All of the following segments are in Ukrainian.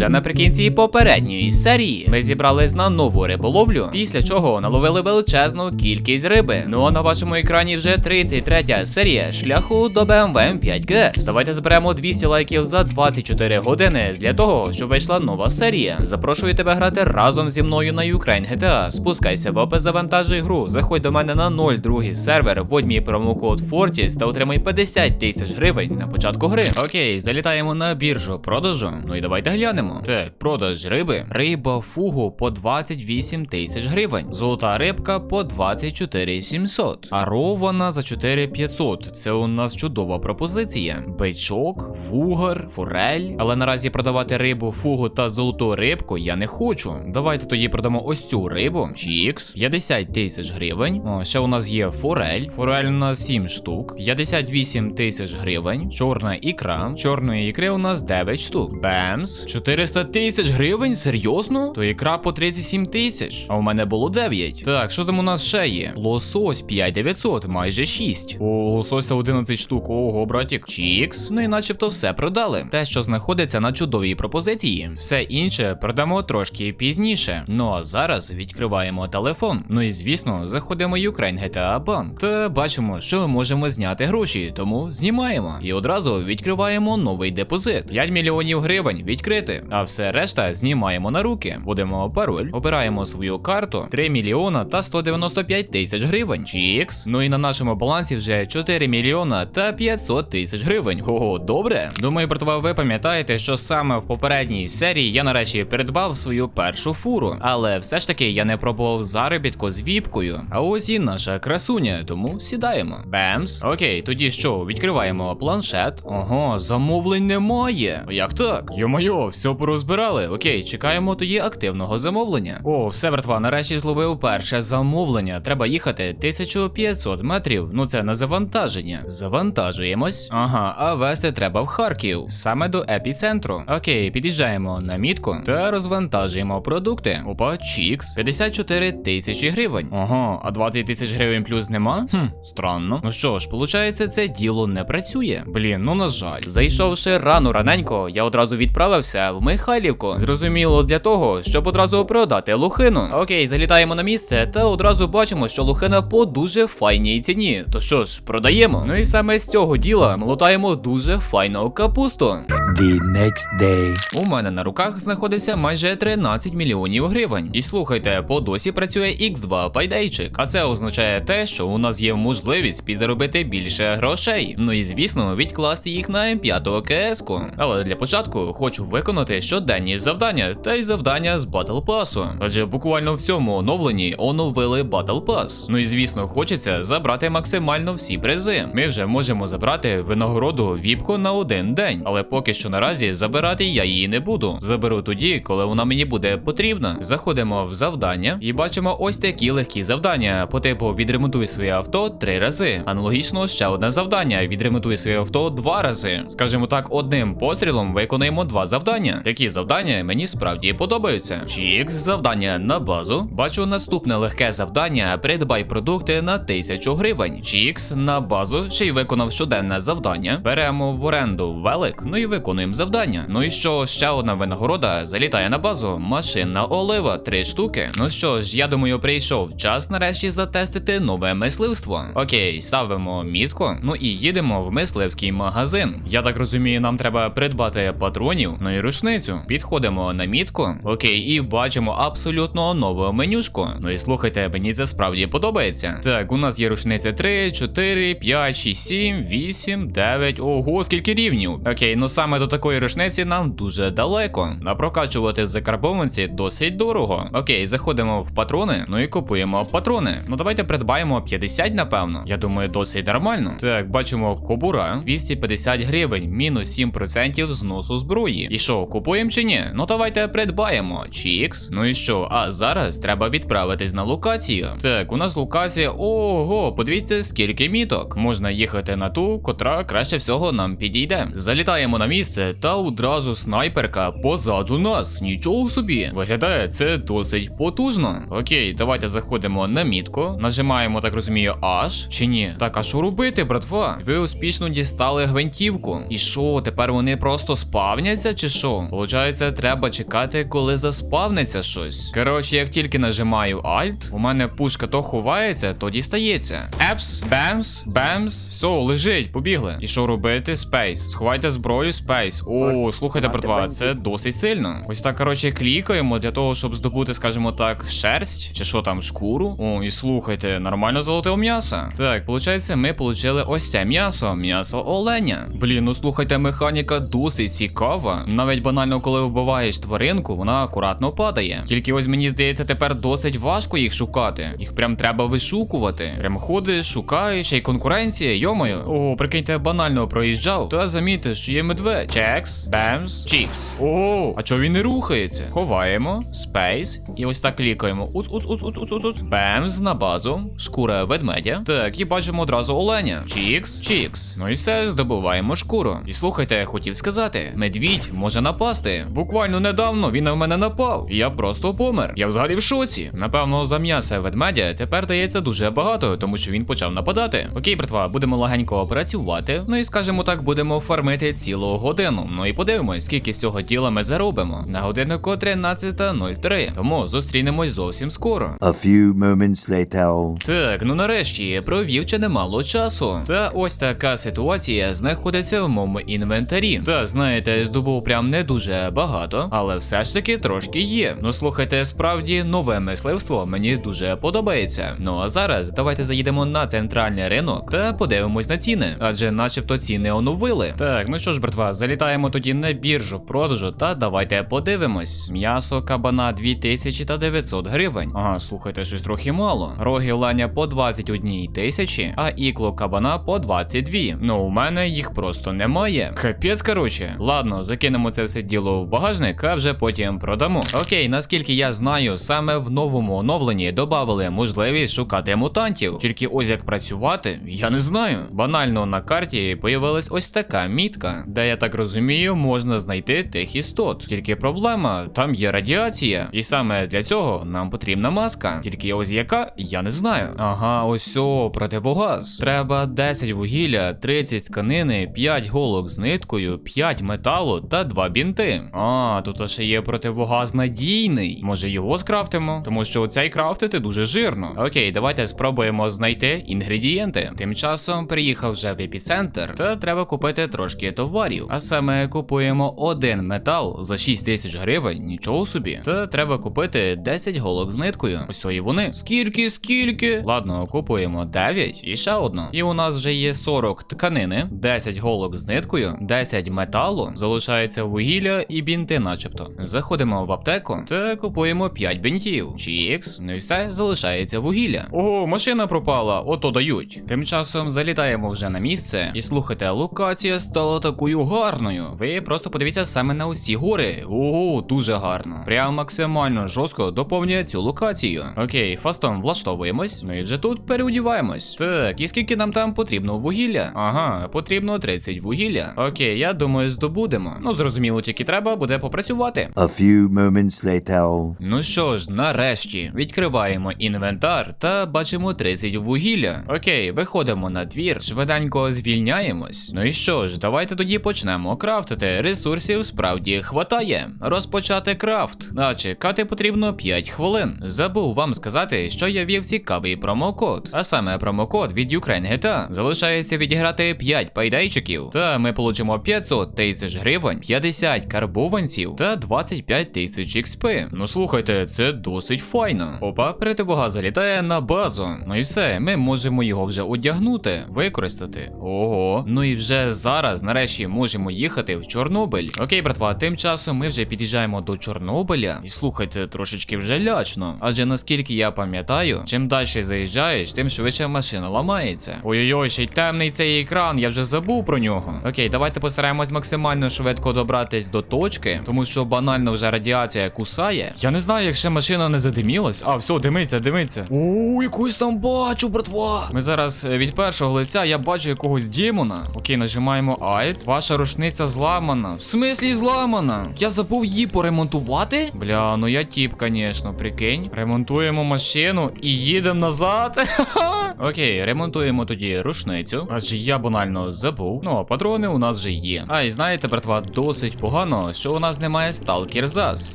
вже наприкінці попередньої серії. Ми зібрались на нову риболовлю, після чого наловили величезну кількість риби. Ну а на вашому екрані вже 33 серія шляху до BMW 5 gs Давайте зберемо 200 лайків за 24 години для того, щоб вийшла нова серія. Запрошую тебе грати разом зі мною на Ukraine GTA. Спускайся в опис завантажуй гру, заходь до мене на 02 сервер, вводь мій промокод Fortis та отримай 50 тисяч гривень на початку гри. Окей, залітаємо на біржу продажу. Ну і давайте глянемо. Так, продаж риби. Риба фугу по 28 тисяч гривень. Золота рибка по 24 700. А рована за 4 500. Це у нас чудова пропозиція. Бичок, вугар, форель. Але наразі продавати рибу, фугу та золоту рибку я не хочу. Давайте тоді продамо ось цю рибу. Чікс. 50 тисяч гривень. О, ще у нас є форель. Форель у нас 7 штук. 58 тисяч гривень. Чорна ікра. Чорної ікри у нас 9 штук. Бемс. 400 тисяч гривень? Серйозно? То ікра по 37 тисяч. А у мене було 9. Так, що там у нас ще є? Лосось 5900, майже 6. О, лосося 11 штук. Ого, братік. Чікс. Ну і начебто все продали. Те, що знаходиться на чудовій пропозиції. Все інше продамо трошки пізніше. Ну а зараз відкриваємо телефон. Ну і звісно, заходимо в Ukraine GTA Bank. Та бачимо, що ми можемо зняти гроші, тому знімаємо. І одразу відкриваємо новий депозит. 5 мільйонів гривень відкрити. А все решта знімаємо на руки. Вводимо пароль, обираємо свою карту 3 мільйона та 195 тисяч гривень. Чікс. Ну і на нашому балансі вже 4 мільйона та 500 тисяч гривень. Ого, добре. Думаю, братва, ви пам'ятаєте, що саме в попередній серії я нарешті придбав свою першу фуру. Але все ж таки я не пробував заробітку з віпкою. А ось і наша красуня, тому сідаємо. Бемс. Окей, тоді що, відкриваємо планшет. Ого, замовлень немає. Як так? Йо-моє, все порозбирали. Окей, чекаємо тоді активного замовлення. О, все, братва, нарешті зловив перше замовлення. Треба їхати 1500 метрів. Ну це на завантаження. Завантажуємось. Ага, а вести треба в Харків, саме до епіцентру. Окей, під'їжджаємо на мітку та розвантажуємо продукти. Опа, чікс. 54 тисячі гривень. Ага, а 20 тисяч гривень плюс нема? Хм, странно. Ну що ж, виходить, це діло не працює. Блін, ну на жаль. Зайшовши рано раненько, я одразу відправився в Михайлівку. Зрозуміло для того, щоб одразу продати лухину. Окей, залітаємо на місце та одразу бачимо, що лухина по дуже файній ціні. То що ж, продаємо. Ну і саме з цього діла молотаємо дуже файну капусту. the next day. У мене на руках знаходиться майже 13 мільйонів гривень. І слухайте, по досі працює X2 пайдейчик. А це означає те, що у нас є можливість підзаробити більше грошей. Ну і звісно, відкласти їх на М5 КС-ку. Але для початку хочу виконати щоденні завдання та й завдання з Battle Pass. Адже буквально в цьому оновленні оновили Battle Pass. Ну і звісно, хочеться забрати максимально всі призи. Ми вже можемо забрати винагороду віпку на один день, але поки що наразі забирати я її не буду. Заберу тоді, коли вона мені буде потрібна. Заходимо в завдання і бачимо ось такі легкі завдання. По типу відремонтуй своє авто три рази. Аналогічно ще одне завдання: відремонтуй своє авто два рази. Скажімо так, одним пострілом виконаємо два завдання. Такі завдання мені справді подобаються. Чікс, завдання на базу. Бачу наступне легке завдання: придбай продукти на 1000 гривень. Чікс на базу, ще й виконав щоденне завдання. Беремо в оренду велик, ну і виконуємо завдання. Ну і що, ще одна винагорода залітає на базу. Машинна олива, три штуки. Ну що ж, я думаю, прийшов час нарешті затестити нове мисливство. Окей, ставимо мітку. Ну і їдемо в мисливський магазин. Я так розумію, нам треба придбати патронів, ну і рушницю. Підходимо на мітку. Окей, і бачимо абсолютно нову менюшку. Ну і слухайте, мені це справді подобається. Так, у нас є рушниця 3, 4, 5, 6, 7, 8, 9. Ого, скільки рівнів. Окей, ну саме до такої рушниці нам дуже далеко. А прокачувати закарбованці досить дорого. Окей, заходимо в патрони, ну і купуємо патрони. Ну давайте придбаємо 50, напевно. Я думаю, досить нормально. Так, бачимо кобура 250 гривень, мінус 7% зносу зброї. І що, купуємо чи ні? Ну давайте придбаємо. Чікс. Ну і що? А зараз треба відправитись на локацію. Так, у нас локація. Ого, подивіться, скільки міток. Можна їхати на ту, котра краще всього нам підійде. Залітаємо на місце та одразу снайперка позаду нас. Нічого собі. Виглядає це досить потужно. Окей, давайте заходимо на мітку. Нажимаємо, так розумію, аж чи ні? Так, а що робити, братва? Ви успішно дістали гвинтівку. І що, тепер вони просто спавняться, чи що? Получається, треба чекати, коли заспавниться щось. Коротше, як тільки нажимаю Alt, у мене пушка то ховається, то дістається. Епс, бемс, бемс, все, лежить, побігли. І що робити? Спейс. Сховайте зброю, спейс. О, слухайте, братва, це досить сильно. Ось так, коротше, клікаємо для того, щоб здобути, скажімо так, шерсть, чи що там, шкуру. О, і слухайте, нормально золотого м'яса. Так, виходить, ми отримали ось це м'ясо, м'ясо оленя. Блін, ну слухайте, механіка досить цікава. Навіть банально, коли вбиваєш тваринку, вона акуратно падає. Тільки ось мені здається, тепер досить важко їх шукати. Їх прям треба вишукувати. Прям ходиш, шукаєш, й конкуренція, йомою. О, прикиньте, банально проїжджав. Та замітив, що є медведь. Чекс, бемс, чікс. О, а чого він не рухається? Ховаємо, спейс. І ось так клікаємо. Уц, уц, уц, уц, уц, уц, уц. Бемс на базу. Шкура ведмедя. Так, і бачимо одразу оленя. Чікс, чікс. Ну і все, здобуваємо шкуру. І слухайте, я хотів сказати, медвідь може напасти. Буквально недавно він на мене напав. Я просто помер. Я взагалі в шоці. Напевно, за м'яса ведмедя тепер дається дуже багато, тому що він почав нападати. Окей, братва, будемо легенько працювати. Ну і скажімо так, будемо фармити цілу годину. Ну і подивимось, скільки з цього діла ми заробимо. На годиннику 13.03. Тому зустрінемось зовсім скоро. A few moments later. Так, ну нарешті провів чи немало часу. Та ось така ситуація знаходиться в моєму інвентарі. Та знаєте, здобув прям не дуже багато, але все ж таки трошки є. Ну слухайте, справді нове мисливство мені дуже подобається. Ну а зараз давайте заїдемо на центральний ринок та подивимось на ціни, адже начебто ціни оновили. Так, ну що ж, братва, залітаємо тоді на біржу продажу та давайте подивимось. М'ясо кабана 2900 гривень. Ага, слухайте, щось трохи мало. Роги ланя по 21 тисячі, а ікло кабана по 22. Ну, у мене їх просто немає. Капець, короче. Ладно, закинемо це все діло в багажник, а вже потім продамо. Окей, наскільки я знаю, саме в новому оновленні додали можливість шукати мутантів. Тільки ось як працювати, я не знаю. Банально на карті появилась ось така мітка, де я так розумію, можна знайти тих істот. Тільки проблема, там є радіація, і саме для цього нам потрібна маска. Тільки ось яка, я не знаю. Ага, ось о, противогаз. Треба 10 вугілля, 30 тканини, 5 голок з ниткою, 5 металу та 2 бінти. А, тут ще є противогаз надійний. Може його скрафтимо? Тому що оцей крафтити дуже жирно. Окей, давайте спробуємо знайти інгредієнти. Тим часом приїхав вже в епіцентр, та треба купити трошки товарів. А саме купуємо один метал за 6 тисяч гривень, нічого собі. Та треба купити 10 голок з ниткою. Ось і вони. Скільки, скільки? Ладно, купуємо 9 і ще одну. І у нас вже є 40 тканини, 10 голок з ниткою, 10 металу, залишається вугілля і бінти, начебто. Заходимо в аптеку та купуємо 5 бінтів. Чікс, ну і все, залишається вугілля. Ого, машина пропала, ото дають. Тим часом залітаємо вже на місце. І слухайте, локація стала такою гарною. Ви просто подивіться саме на усі гори. Ого, дуже гарно. Прям максимально жорстко доповнює цю локацію. Окей, фастом влаштовуємось. Ну і вже тут переодіваємось. Так, і скільки нам там потрібно вугілля? Ага, потрібно 30 вугілля. Окей, я думаю, здобудемо. Ну зрозуміло, тільки треба буде попрацювати. A few moments later. Ну що ж, нарешті відкриваємо інвентар та бачимо 30 вугілля. Окей, виходимо на двір, швиденько звільняємось. Ну і що ж, давайте тоді почнемо крафтити. Ресурсів справді хватає. Розпочати крафт. А чекати потрібно 5 хвилин. Забув вам сказати, що я вів цікавий промокод. А саме промокод від Ukraine GTA. Залишається відіграти 5 пайдайчиків. Та ми получимо 500 тисяч гривень, 50 карбованців та 25 тисяч XP. Ну слухайте, це досить файно. Опа, противога залітає на базу. Ну і все, ми можемо його вже одягнути, використати. Ого. Ну і вже зараз, нарешті, можемо їхати в Чорнобиль. Окей, братва, тим часом ми вже під'їжджаємо до Чорнобиля. І слухайте, трошечки вже лячно. Адже наскільки я пам'ятаю, чим далі заїжджаєш, тим швидше машина ламається. Ой-ой-ой, ще й темний цей екран, я вже забув про нього. Окей, давайте постараємось максимально швидко добратись до точки, тому що банально вже радіація кусає. Я не знаю, як ще машина не задимілась. А, все, димиться, димиться. О, якусь там бачу, братва. Ми зараз е, від першого лиця я бачу якогось демона. Окей, нажимаємо Alt. Ваша рушниця зламана. В смислі зламана? Я забув її поремонтувати? Бля, ну я тіп, звісно, прикинь. Ремонтуємо машину і їдемо назад. Окей, ремонтуємо тоді рушницю. Адже я банально забув. Ну, а патрони у нас вже є. А, і знаєте, братва, досить погано. Погано, що у нас немає сталкер ЗАЗ,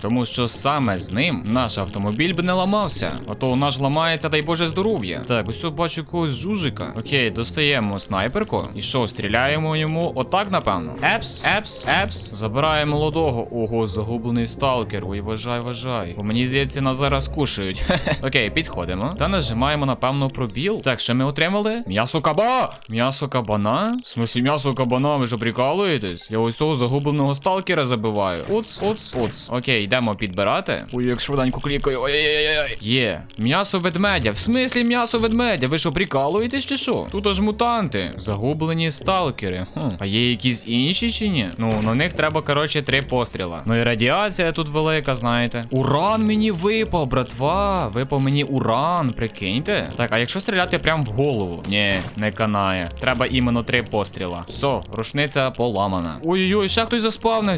тому що саме з ним наш автомобіль би не ламався. А то наш ламається, дай Боже здоров'я. Так, ось бачу якогось жужика. Окей, достаємо снайперку. І що, стріляємо йому отак, напевно. Епс, епс, епс. Забираємо молодого. Ого, загублений сталкер. Ой, вважай, вважай. Бо мені здається, нас зараз кушають. Окей, підходимо. Та нажимаємо, напевно, пробіл. Так, що ми отримали? М'ясо каба! М'ясо кабана? В смислі, м'ясо кабана, ви ж прикалуєтесь? Я ось цього загубленого сталкера забиваю. Уц, уц, уц. Окей, йдемо підбирати. Ой, як швиденько клікаю. Ой-ой-ой. Є. М'ясо ведмедя. В смислі м'ясо ведмедя? Ви що, прикалуєтесь чи що? Тут аж мутанти. Загублені сталкери. Хм. А є якісь інші чи ні? Ну, на них треба, коротше, три постріла. Ну і радіація тут велика, знаєте. Уран мені випав, братва. Випав мені уран, прикиньте. Так, а якщо стріляти прям в голову? Ні, не канає. Треба іменно три постріла. Все, рушниця поламана. Ой-ой-ой, ще хтось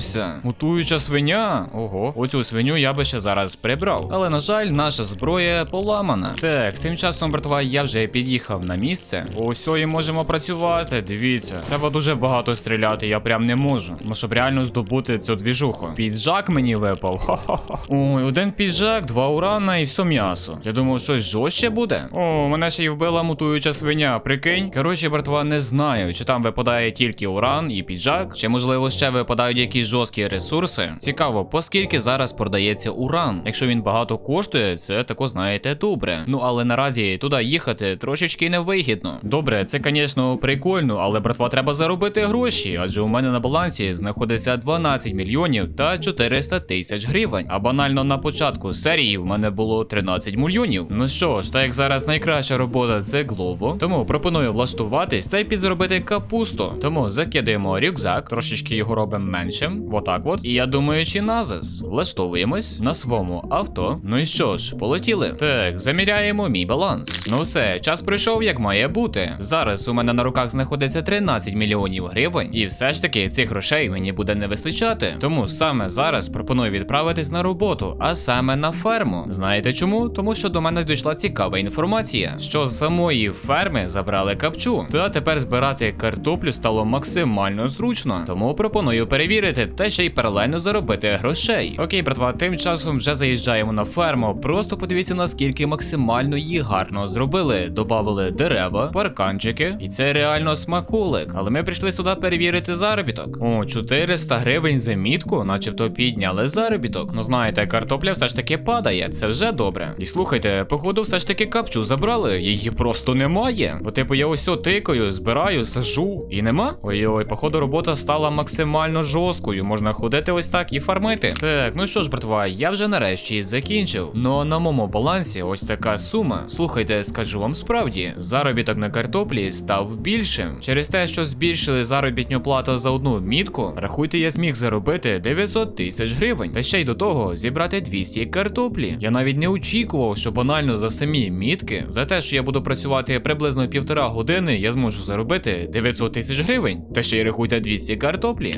заспавнився. Мутуюча свиня. Ого, оцю свиню я би ще зараз прибрав. Але на жаль, наша зброя поламана. Так, з тим часом, братва, я вже під'їхав на місце. Ось і можемо працювати. Дивіться, треба дуже багато стріляти, я прям не можу. Ну, щоб реально здобути цю двіжуху. Піджак мені випав. Ха-ха-ха. Ой, один піджак, два урана і все м'ясо. Я думав, щось жорстче буде. О, мене ще й вбила мутуюча свиня, прикинь. Коротше, братва, не знаю, чи там випадає тільки уран і піджак, чи можливо ще випадають якісь жорсткі ресурси. Цікаво, по скільки зараз продається уран. Якщо він багато коштує, це тако знаєте добре. Ну але наразі туди їхати трошечки невигідно. Добре, це, звісно, прикольно, але братва, треба заробити гроші, адже у мене на балансі знаходиться 12 мільйонів та 400 тисяч гривень. А банально на початку серії в мене було 13 мільйонів. Ну що ж, так як зараз найкраща робота це Глово, тому пропоную влаштуватись та й підзаробити капусту. Тому закидаємо рюкзак, трошечки його робимо меншим. Отак от. І я думаю, чи назис. Влаштовуємось на своєму авто. Ну і що ж, полетіли. Так, заміряємо мій баланс. Ну все, час пройшов як має бути. Зараз у мене на руках знаходиться 13 мільйонів гривень, і все ж таки цих грошей мені буде не вистачати. Тому саме зараз пропоную відправитись на роботу, а саме на ферму. Знаєте чому? Тому що до мене дійшла цікава інформація, що з самої ферми забрали капчу. Та тепер збирати картоплю стало максимально зручно. Тому пропоную перевірити та ще й паралельно заробити грошей. Окей, братва, тим часом вже заїжджаємо на ферму. Просто подивіться, наскільки максимально її гарно зробили. Добавили дерева, парканчики, і це реально смаколик. Але ми прийшли сюди перевірити заробіток. О, 400 гривень за мітку, начебто підняли заробіток. Ну знаєте, картопля все ж таки падає, це вже добре. І слухайте, походу, все ж таки капчу забрали, її просто немає. Бо типу я ось тикаю, збираю, сажу, і нема. Ой-ой, походу, робота стала максимально жорсткою. Можна ходити ось так і фармити. Так, ну що ж, братва, я вже нарешті закінчив. Ну а на моєму балансі ось така сума. Слухайте, скажу вам справді, заробіток на картоплі став більшим. Через те, що збільшили заробітню плату за одну мітку, рахуйте, я зміг заробити 900 тисяч гривень. Та ще й до того зібрати 200 картоплі. Я навіть не очікував, що банально за самі мітки, за те, що я буду працювати приблизно півтора години, я зможу заробити 900 тисяч гривень. Та ще й рахуйте 200 картоплі.